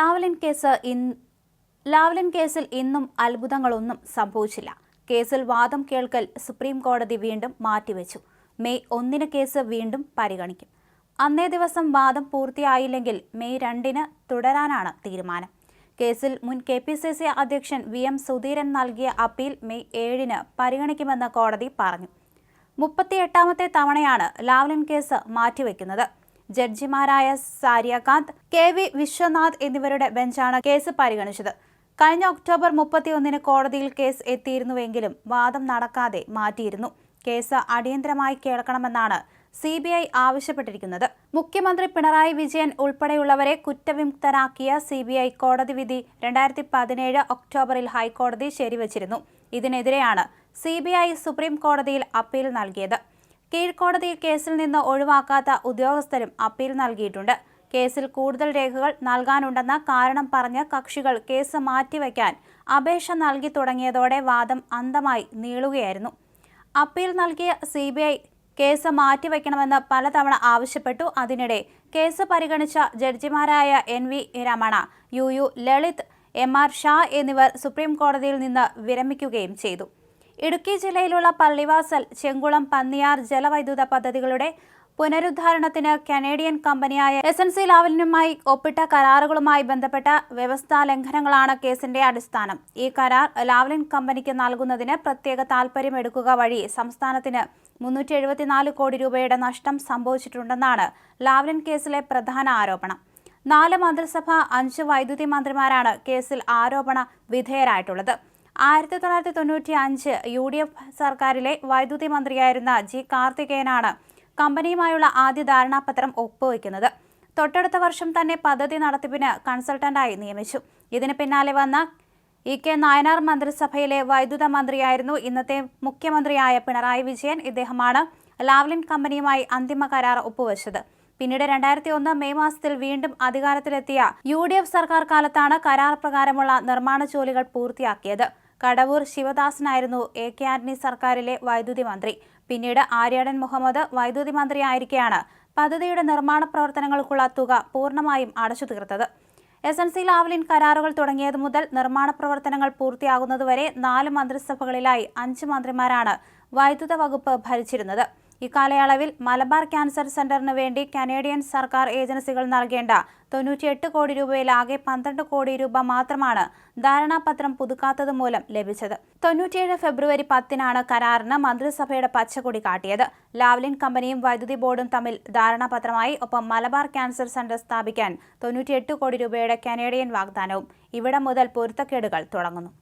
Lavalin case in- Lavalin കേസിൽ ഇന്നും അത്ഭുതങ്ങളൊന്നും സംഭവിച്ചില്ല. കേസിൽ വാദം കേൾക്കൽ സുപ്രീം കോടതി വീണ്ടും മാറ്റിവെച്ചു. മെയ് ഒന്നിന് കേസ് വീണ്ടും പരിഗണിക്കും. അന്നേ ദിവസം വാദം പൂർത്തിയായില്ലെങ്കിൽ മെയ് രണ്ടിന് തുടരാനാണ് തീരുമാനം. കേസിൽ മുൻ കെ പി സി സി അധ്യക്ഷൻ വി എം സുധീരൻ നൽകിയ അപ്പീൽ മെയ് ഏഴിന് പരിഗണിക്കുമെന്ന് കോടതി പറഞ്ഞു. മുപ്പത്തിയെട്ടാമത്തെ തവണയാണ് ലാവ്ലിൻ കേസ് മാറ്റിവെക്കുന്നത്. ജഡ്ജിമാരായ സാരിയകാന്ത് കെ വി വിശ്വനാഥ് എന്നിവരുടെ ബെഞ്ചാണ് കേസ് പരിഗണിച്ചത്. കഴിഞ്ഞ ഒക്ടോബർ മുപ്പത്തിയൊന്നിന് കോടതിയിൽ കേസ് എത്തിയിരുന്നുവെങ്കിലും വാദം നടക്കാതെ മാറ്റിയിരുന്നു. കേസ് അടിയന്തരമായി കേൾക്കണമെന്നാണ് സി ബി ഐ ആവശ്യപ്പെട്ടിരിക്കുന്നത്. മുഖ്യമന്ത്രി പിണറായി വിജയൻ ഉൾപ്പെടെയുള്ളവരെ കുറ്റവിമുക്തരാക്കിയ സി ബി ഐ കോടതി വിധി രണ്ടായിരത്തി പതിനേഴ് ഒക്ടോബറിൽ ഹൈക്കോടതി ശരിവച്ചിരുന്നു. ഇതിനെതിരെയാണ് സി ബി ഐ സുപ്രീം കോടതിയിൽ അപ്പീൽ നൽകിയത്. കീഴ്ക്കോടതിയിൽ കേസിൽ നിന്ന് ഒഴിവാക്കാത്ത ഉദ്യോഗസ്ഥരും അപ്പീൽ നൽകിയിട്ടുണ്ട്. കേസിൽ കൂടുതൽ രേഖകൾ നൽകാനുണ്ടെന്ന കാരണം പറഞ്ഞ് കക്ഷികൾ കേസ് മാറ്റിവെക്കാൻ അപേക്ഷ നൽകി തുടങ്ങിയതോടെ വാദം അന്തമായി നീളുകയായിരുന്നു. അപ്പീൽ നൽകിയ സി കേസ് മാറ്റിവെക്കണമെന്ന് പലതവണ ആവശ്യപ്പെട്ടു. അതിനിടെ കേസ് പരിഗണിച്ച ജഡ്ജിമാരായ N V Ramana U U Lalit M R Shah എന്നിവർ സുപ്രീം കോടതിയിൽ നിന്ന് വിരമിക്കുകയും ചെയ്തു. ഇടുക്കി ജില്ലയിലുള്ള പള്ളിവാസൽ ചെങ്കുളം പന്നിയാർ ജലവൈദ്യുത പദ്ധതികളുടെ പുനരുദ്ധാരണത്തിന് കനേഡിയൻ കമ്പനിയായ എസ് എൻ സി ലാവലിനുമായി ഒപ്പിട്ട കരാറുകളുമായി ബന്ധപ്പെട്ട വ്യവസ്ഥാ ലംഘനങ്ങളാണ് കേസിന്റെ അടിസ്ഥാനം. ഈ കരാർ ലാവലിൻ കമ്പനിക്ക് നൽകുന്നതിന് പ്രത്യേക താൽപര്യമെടുക്കുക വഴി സംസ്ഥാനത്തിന് മുന്നൂറ്റി എഴുപത്തിനാല് കോടി രൂപയുടെ നഷ്ടം സംഭവിച്ചിട്ടുണ്ടെന്നാണ് ലാവലിൻ കേസിലെ പ്രധാന ആരോപണം. നാല് മന്ത്രിസഭ അഞ്ച് വൈദ്യുതി മന്ത്രിമാരാണ് കേസിൽ ആരോപണ വിധേയരായിട്ടുള്ളത്. ആയിരത്തി തൊള്ളായിരത്തി തൊണ്ണൂറ്റി അഞ്ച് യു ഡി എഫ് സർക്കാരിലെ വൈദ്യുതി മന്ത്രിയായിരുന്ന ജി കാർത്തികേയനാണ് കമ്പനിയുമായുള്ള ആദ്യ ധാരണാപത്രം ഒപ്പുവയ്ക്കുന്നത് തൊട്ടടുത്ത വർഷം തന്നെ പദ്ധതി നടത്തിപ്പിന് കൺസൾട്ടന്റായി നിയമിച്ചു. ഇതിന് പിന്നാലെ വന്ന ഇ കെ നായനാർ മന്ത്രിസഭയിലെ വൈദ്യുത മന്ത്രിയായിരുന്നു ഇന്നത്തെ മുഖ്യമന്ത്രിയായ പിണറായി വിജയൻ. ഇദ്ദേഹമാണ് ലാവ്ലിൻ കമ്പനിയുമായി അന്തിമ കരാർ ഒപ്പുവെച്ചത്. പിന്നീട് രണ്ടായിരത്തി ഒന്ന് മെയ് മാസത്തിൽ വീണ്ടും അധികാരത്തിലെത്തിയ യു ഡി എഫ് സർക്കാർ കാലത്താണ് കരാർ പ്രകാരമുള്ള നിർമ്മാണ ജോലികൾ പൂർത്തിയാക്കിയത്. കടവൂർ ശിവദാസനായിരുന്നു എ കെ ആന്റണി സർക്കാരിലെ വൈദ്യുതി മന്ത്രി. പിന്നീട് ആര്യാടൻ മുഹമ്മദ് വൈദ്യുതി മന്ത്രിയായിരിക്കെയാണ്. പദ്ധതിയുടെ നിർമ്മാണ പ്രവർത്തനങ്ങൾക്കുള്ള തുക പൂർണമായും അടച്ചു തീർത്തത്. എസ് എൻ സി ലാവ്ലിൻ കരാറുകൾ തുടങ്ങിയത് മുതൽ നിർമ്മാണ പ്രവർത്തനങ്ങൾ പൂർത്തിയാകുന്നതുവരെ നാല് മന്ത്രിസഭകളിലായി അഞ്ച് മന്ത്രിമാരാണ് വൈദ്യുത വകുപ്പ് ഭരിച്ചിരുന്നത്. ഇക്കാലയളവിൽ മലബാർ ക്യാൻസർ സെന്ററിനു വേണ്ടി കനേഡിയൻ സർക്കാർ ഏജൻസികൾ നൽകേണ്ട തൊണ്ണൂറ്റിയെട്ട് കോടി രൂപയിൽ ആകെ പന്ത്രണ്ട് കോടി രൂപ മാത്രമാണ് ധാരണാപത്രം പുതുക്കാത്തത് മൂലം ലഭിച്ചത്. തൊണ്ണൂറ്റിയേഴ് ഫെബ്രുവരി പത്തിനാണ് കരാറിന് മന്ത്രിസഭയുടെ പച്ചക്കൊടി കാട്ടിയത്. ലാവ്ലിൻ കമ്പനിയും വൈദ്യുതി ബോർഡും തമ്മിൽ ധാരണാപത്രമായി ഒപ്പം മലബാർ ക്യാൻസർ സെന്റർ സ്ഥാപിക്കാൻ തൊണ്ണൂറ്റിയെട്ട് കോടി രൂപയുടെ കനേഡിയൻ വാഗ്ദാനവും. ഇവിടെ മുതൽ പൊരുത്തക്കേടുകൾ തുടങ്ങുന്നു.